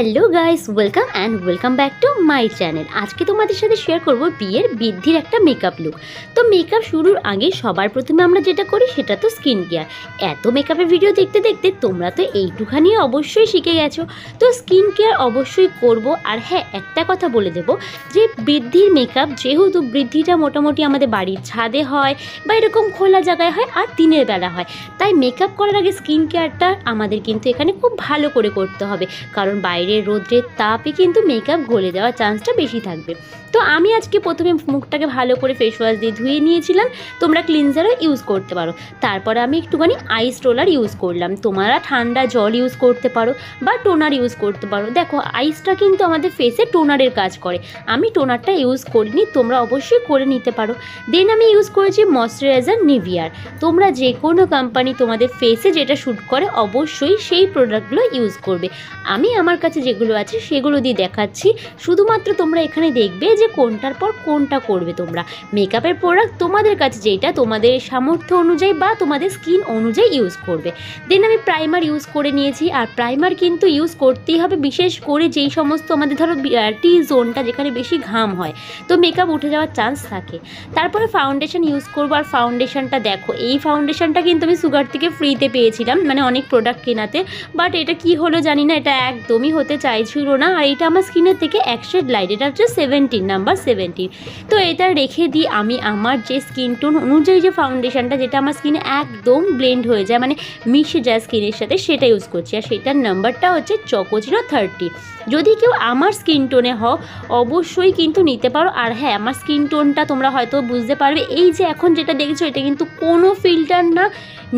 Hello guys welcome and welcome back to my channel আজকে তোমাদের সাথে শেয়ার করব বিয়ের বৃদ্ধির একটা মেকআপ লুক তো মেকআপ শুরুর আগে সবার প্রথমে আমরা যেটা করি সেটা তো স্কিন কেয়ার এত মেকআপের ভিডিও দেখতে দেখতে তোমরা তো এইটুখানি অবশ্যই শিখে গেছো। তো স্কিন কেয়ার অবশ্যই করব আর হ্যাঁ একটা কথা বলে দেবো যে বৃদ্ধির মেকআপ যেহেতু বৃদ্ধিটা মোটামুটি আমাদের বাড়ির ছাদে হয় বা এরকম খোলা জায়গায় হয় আর দিনের বেলা হয়। তাই মেকআপ করার আগে স্কিন কেয়ারটা আমাদের কিন্তু এখানে খুব ভালো করে করতে হবে। কারণ বাইরের রোদ্রের তাপে কিন্তু মেকআপ গলে যাওয়ার চান্সটা বেশি থাকবে। তো আমি আজকে প্রথমে মুখটাকে ভালো করে ফেস ওয়াশ দিয়ে ধুয়ে নিয়েছিলাম। তোমরা ক্লিনজারও ইউজ করতে পারো। তারপরে আমি একটুখানি আইস রোলার ইউজ করলাম। তোমরা ঠান্ডা জল ইউজ করতে পারো বা টোনার ইউজ করতে পারো। দেখো আইসটা কিন্তু আমাদের ফেসে টোনারের কাজ করে। আমি টোনারটা ইউজ করিনি, তোমরা অবশ্যই করে নিতে পারো। দেন আমি ইউজ করেছি ময়শ্চারাইজার নিভিয়ার তোমরা যে কোনো কোম্পানি তোমাদের ফেসে যেটা শ্যুট করে, অবশ্যই সেই প্রোডাক্টগুলো ইউজ করবে। আমি আমার কাছে যেগুলো আছে, সেগুলো দিয়ে দেখাচ্ছি। শুধুমাত্র তোমরা এখানে দেখবে যে কোনটার পর কোনটা করবে তোমরা। মেকআপের প্রোডাক্ট তোমাদের কাছে যেটা তোমাদের সামর্থ্য অনুযায়ী বা তোমাদের স্কিন অনুযায়ী ইউজ করবে। দেন আমি প্রাইমার ইউজ করে নিয়েছি, আর প্রাইমার কিন্তু ইউজ করতেই হবে, বিশেষ করে যেই সমস্ত আমাদের ধরো টি জোনটা যেখানে বেশি ঘাম হয়। তো মেকআপ উঠে যাওয়ার চান্স থাকে। তারপরে ফাউন্ডেশন ইউজ করব, আর ফাউন্ডেশনটা দেখো। এই ফাউন্ডেশনটা কিন্তু আমি সুগার থেকে ফ্রিতে পেয়েছিলাম মানে অনেক প্রোডাক্ট কেনাতে। বাট এটা কি হলো জানি না, এটা একদমই হতে চাইছিল না। আর এটা আমার স্কিনের থেকে এক শেড লাইট এটা হচ্ছে সেভেন্টিন নাম্বার সেভেন্টিন তো এটা রেখে দিই আমি আমার যে স্কিন টোন অনুযায়ী যে ফাউন্ডেশনটা যেটা আমার স্কিনে একদম ব্লেন্ড হয়ে যায় মানে মিশে যায় স্কিনের সাথে, সেটা ইউজ করছি। আর সেটার নাম্বারটা হচ্ছে চকোচিরো থার্টি যদি কেউ আমার স্কিন টোনে হও, অবশ্যই কিন্তু নিতে পারো। আর হ্যাঁ আমার স্কিন টোনটা তোমরা হয়তো বুঝতে পারবে। এই যে এখন যেটা দেখছ, এটা কিন্তু কোনো ফিল্টার না।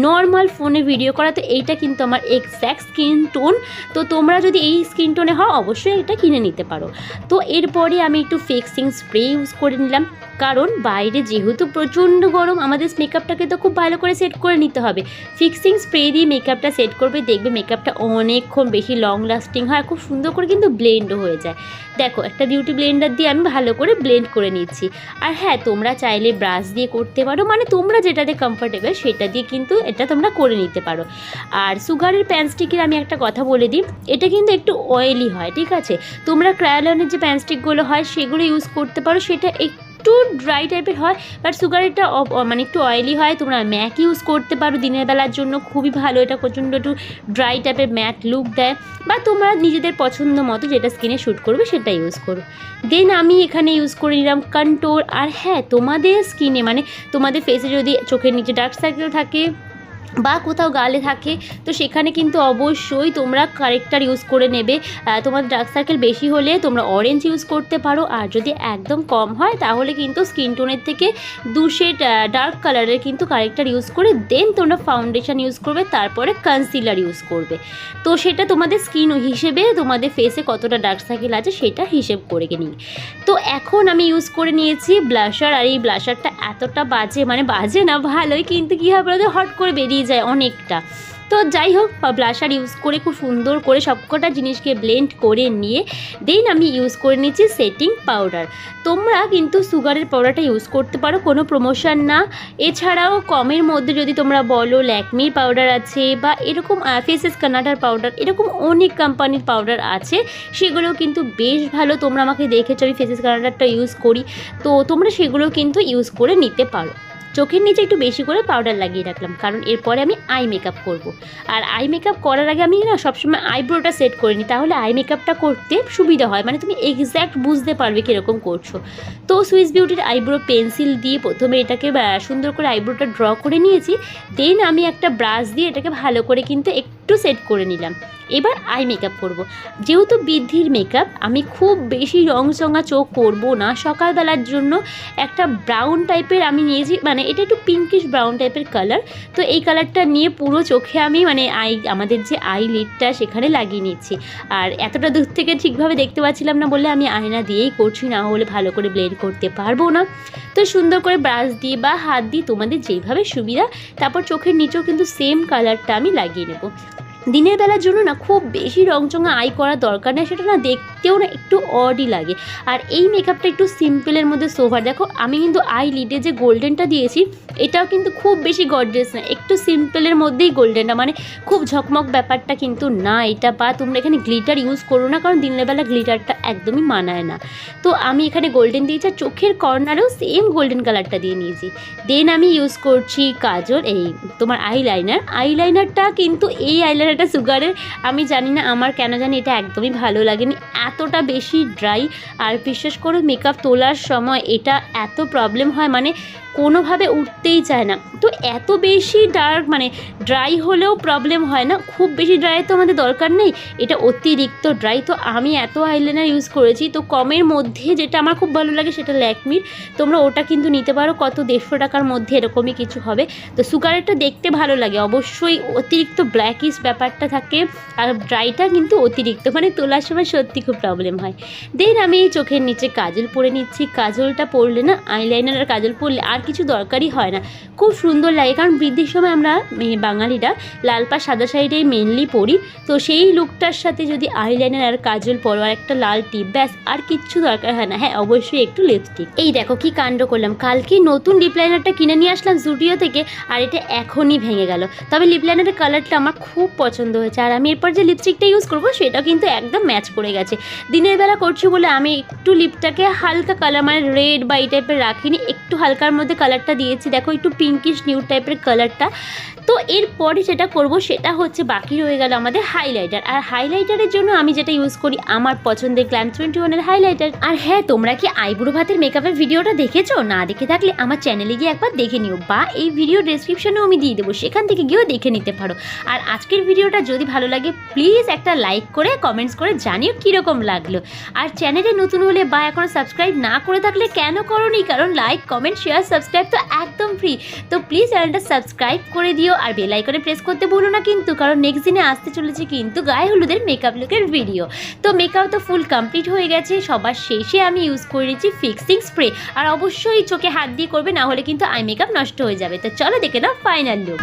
নর্মাল ফোনে ভিডিও করা, তো এইটা কিন্তু আমার এক্স্যাক্ট স্কিন টোন তো তোমরা যদি এই স্কিন টোনে হও, অবশ্যই এটা কিনে নিতে পারো। তো এরপরে আমি একটু ফিক্সিং স্প্রে ইউজ করে নিলাম। কারণ বাইরে যেহেতু প্রচণ্ড গরম, আমাদের মেকআপটাকে তো খুব ভালো করে সেট করে নিতে হবে। ফিক্সিং স্প্রে দিয়ে মেকআপটা সেট করবে, দেখবে মেকআপটা অনেকক্ষণ বেশি লং লাস্টিং হয় খুব সুন্দর করে কিন্তু ব্লেন্ডও হয়ে যায়। দেখো, একটা বিউটি ব্লেন্ডার দিয়ে আমি ভালো করে ব্লেন্ড করে নিচ্ছি। আর হ্যাঁ তোমরা চাইলে ব্রাশ দিয়ে করতে পারো মানে তোমরা যেটাতে কমফর্টেবল সেটা দিয়ে কিন্তু এটা তোমরা করে নিতে পারো। আর সুগারের প্যানস্টিকের আমি একটা কথা বলে দিই, এটা কিন্তু একটু অয়েলি হয়, ঠিক আছে? তোমরা ক্রায়োলনের যে প্যানস্টিকগুলো হয়, সেগুলো ইউজ করতে পারো, সেটা একটু ড্রাই টাইপের হয় বাট সুগারেরটা মানে একটু অয়েলি হয়, তোমরা ম্যাক ইউজ করতে পারো দিনের বেলার জন্য, খুবই ভালো, এটা প্রচণ্ড একটু ড্রাই টাইপের ম্যাট লুক দেয়, বা তোমরা নিজেদের পছন্দ মতো যেটা স্কিনে শ্যুট করবে, সেটা ইউজ করো। দেন আমি এখানে ইউজ করে নিলাম কন্টোর আর হ্যাঁ তোমাদের স্কিনে মানে তোমাদের ফেসে যদি চোখের নিচে ডার্ক সার্কেল থাকে বা কোথাও গালে থাকে, তো সেখানে কিন্তু অবশ্যই তোমরা কারেক্টার ইউজ করে নেবে। তোমার ডার্ক সার্কেল বেশি হলে তোমরা অরেঞ্জ ইউজ করতে পারো। আর যদি একদম কম হয়, তাহলে কিন্তু স্কিন টোনের থেকে দু শেড ডার্ক কালারের কিন্তু কারেক্টার ইউজ করে দেন তোমরা ফাউন্ডেশন ইউজ করবে, তারপরে কনসিলার ইউজ করবে। তো সেটা তোমাদের স্কিন হিসেবে তোমাদের ফেসে কতটা ডার্ক সার্কেল আছে, সেটা হিসেব করে নিই তো এখন আমি ইউজ করে নিয়েছি ব্লাশার আর এই ব্লাশারটা এতটা বাজে মানে বাজে না, ভালোই, কিন্তু কী হবে? বলতো হট করে বেরিয়ে যায় অনেকটা। তো যাই হোক, ব্লাশার ইউজ করে খুব সুন্দর করে সবকটা জিনিসকে ব্লেন্ড করে নিয়ে দেন আমি ইউজ করে নিচ্ছি সেটিং পাউডার তোমরা কিন্তু সুগারের পাউডারটা ইউজ করতে পারো, কোনো প্রমোশন না। এছাড়াও কমের মধ্যে যদি তোমরা বলো ল্যাকমির পাউডার আছে বা এরকম ফেসেস কানাডার পাউডার এরকম অনেক কোম্পানির পাউডার আছে সেগুলো কিন্তু বেশ ভালো। তোমরা আমাকে দেখেছ, আমি ফেসেস কানাডারটা ইউজ করি। তো তোমরা সেগুলো কিন্তু ইউজ করে নিতে পারো। চোখের নিচে একটু বেশি করে পাউডার লাগিয়ে রাখলাম, কারণ এরপরে আমি আই মেকআপ করব। আর আই মেকআপ করার আগে আমি না সবসময় আইব্রোটা সেট করে নিই, তাহলে আই মেকআপটা করতে সুবিধা হয়। মানে তুমি এক্স্যাক্ট বুঝতে পারবে কীরকম করছ। তো সুইস বিউটির আইব্রো পেন্সিল দিয়ে প্রথমে এটাকে সুন্দর করে আইব্রোটা ড্র করে নিয়েছি। দেন আমি একটা ব্রাশ দিয়ে এটাকে ভালো করে কিন্তু একটু সেট করে নিলাম। এবার আই মেকআপ করব। যেহেতু বৃদ্ধির মেকআপ আমি খুব বেশি রংচঙা চোখ করব না। সকালবেলার জন্য একটা ব্রাউন টাইপের আমি নিয়েছি মানে এটা একটু পিঙ্কিশ ব্রাউন টাইপের কালার তো এই কালারটা নিয়ে পুরো চোখে আমি মানে আই আমাদের যে আই লিডটা সেখানে লাগিয়ে নিচ্ছি। আর এতটা দূর থেকে ঠিকভাবে দেখতে পাচ্ছিলাম না বলে আমি আয়না দিয়েই করছি, না হলে ভালো করে ব্লেন্ড করতে পারব না। তো সুন্দর করে ব্রাশ দিয়ে বা হাত দিয়ে তোমাদের যেইভাবে সুবিধা, তারপর চোখের নিচেও কিন্তু সেম কালারটা আমি লাগিয়ে নেব। দিনের বেলার জন্য না খুব বেশি রংচঙা আই করার দরকার নেই, সেটা না দেখতেও না একটু অডই লাগে। আর এই মেকআপটা একটু সিম্পলের মধ্যে সোভার দেখো, আমি কিন্তু আই লিডে যে গোল্ডেনটা দিয়েছি, এটাও কিন্তু খুব বেশি গর্জিয়াস না, একটু সিম্পলের মধ্যেই গোল্ডেনটা মানে খুব ঝকমক ব্যাপারটা কিন্তু না এটা, বা তোমরা এখানে গ্লিটার ইউজ করো না, কারণ দিনের বেলা গ্লিটারটা একদমই মানায় না। তো আমি এখানে গোল্ডেন দিয়েছি, আর চোখের কর্নারেও সেম গোল্ডেন কালারটা দিয়ে নিয়েছি। দেন আমি ইউজ করছি কাজল, এই তোমার আইলাইনার আইলাইনারটা কিন্তু এই আইলাইনারটা সুগারের, আমি জানি না আমার কেন জানি এটা একদমই ভালো লাগেনি। এতটা বেশি ড্রাই আর বিশেষ করে মেকআপ তোলার সময় এটা এত প্রবলেম হয় মানে কোনোভাবে উঠতেই চায় না। তো এত বেশি ডার্ক মানে ড্রাই হলেও প্রবলেম হয় না, খুব বেশি ড্রাই তো আমাদের দরকার নেই, এটা অতিরিক্ত ড্রাই তো আমি এত আইলাইনার ইউজ করেছি, তো কমের মধ্যে যেটা আমার খুব ভালো লাগে সেটা ল্যাকমির। তোমরা ওটা কিন্তু নিতে পারো, কত দেড়শো টাকার মধ্যে এরকমই কিছু হবে। তো সুগারেরটা দেখতে ভালো লাগে, অবশ্যই অতিরিক্ত ব্ল্যাকিশ ব্যাপারটা থাকে আর ড্রাইটা কিন্তু অতিরিক্ত মানে তোলার সময় সত্যি খুব প্রবলেম হয়। দেন আমি এই চোখের নিচে কাজল পরে নিচ্ছি, কাজলটা পরলে না আইলাইনার আর কাজল পরলে আর কিছু দরকারই হয় না। খুব সুন্দর লাগে, কারণ বৃদ্ধির সময় আমরা বাঙালিরা লাল পা সাদা শাড়িটাই মেনলি পরি। তো সেই লুকটার সাথে যদি আইলাইনার আর কাজল পরো আর একটা লাল টিপ ব্যাস, আর কিচ্ছু দরকার হয় না। হ্যাঁ অবশ্যই একটু লিপস্টিক এই দেখো কি কাণ্ড করলাম। কালকে নতুন লিপ লাইনারটা কিনে নিয়ে আসলাম জুডিও থেকে, আর এটা এখনই ভেঙে গেল। তবে লিপ লাইনারের কালারটা আমার খুব পছন্দ হয়েছে। আর আমি এরপর যে লিপস্টিকটা ইউজ করব, সেটা কিন্তু একদম ম্যাচ করে গেছে। দিনের বেলা করছি বলে আমি একটু লিপটাকে হালকা কালার মানে রেড বা এই টাইপের রাখিনি, একটু হালকার মধ্যে কালারটা দিয়েছি। দেখো, একটু পিঙ্কিশ নিউ টাইপের কালারটা তো এরপরে যেটা করব, সেটা হচ্ছে বাকি রয়ে গেল আমাদের হাইলাইটার আর হাইলাইটারের জন্য আমি যেটা ইউজ করি, আমার পছন্দের গ্ল্যাম টোয়েন্টি ওয়ানের হাইলাইটার আর হ্যাঁ তোমরা কি আইব্রো ভাতের মেকআপের ভিডিওটা দেখেছ? না দেখে থাকলে আমার চ্যানেলে গিয়ে একবার দেখে নিও। বা এই ভিডিও ডেসক্রিপশনেও আমি দিয়ে দেবো, সেখান থেকে গিয়েও দেখে নিতে পারো। আর আজকের ভিডিওটা যদি ভালো লাগে প্লিজ একটা লাইক করে কমেন্টস করে জানিও কীরকম লাগল। আর চ্যানেলে নতুন হলে বা এখনও সাবস্ক্রাইব না করে থাকলে কেন করোনি? কারণ লাইক কমেন্ট শেয়ার সাবস্ক্রাইব তো একদম ফ্রি তো প্লিজ চ্যানেলটা সাবস্ক্রাইব করে দিও আর বেল আইকনে প্রেস করতে ভুলো না কিন্তু, কারণ নেক্সট দিনে আসতে চলেছে কিন্তু গায়ে হলুদের মেকআপ লুকের ভিডিও তো মেকআপ তো ফুল কমপ্লিট হয়ে গেছে, সবার শেষে আমি ইউজ করে নিচ্ছি ফিক্সিং স্প্রে আর অবশ্যই চোখে হাত দিয়ে করবে, না হলে কিন্তু আই মেকআপ নষ্ট হয়ে যাবে। তো চলো দেখে নাও ফাইনাল লুক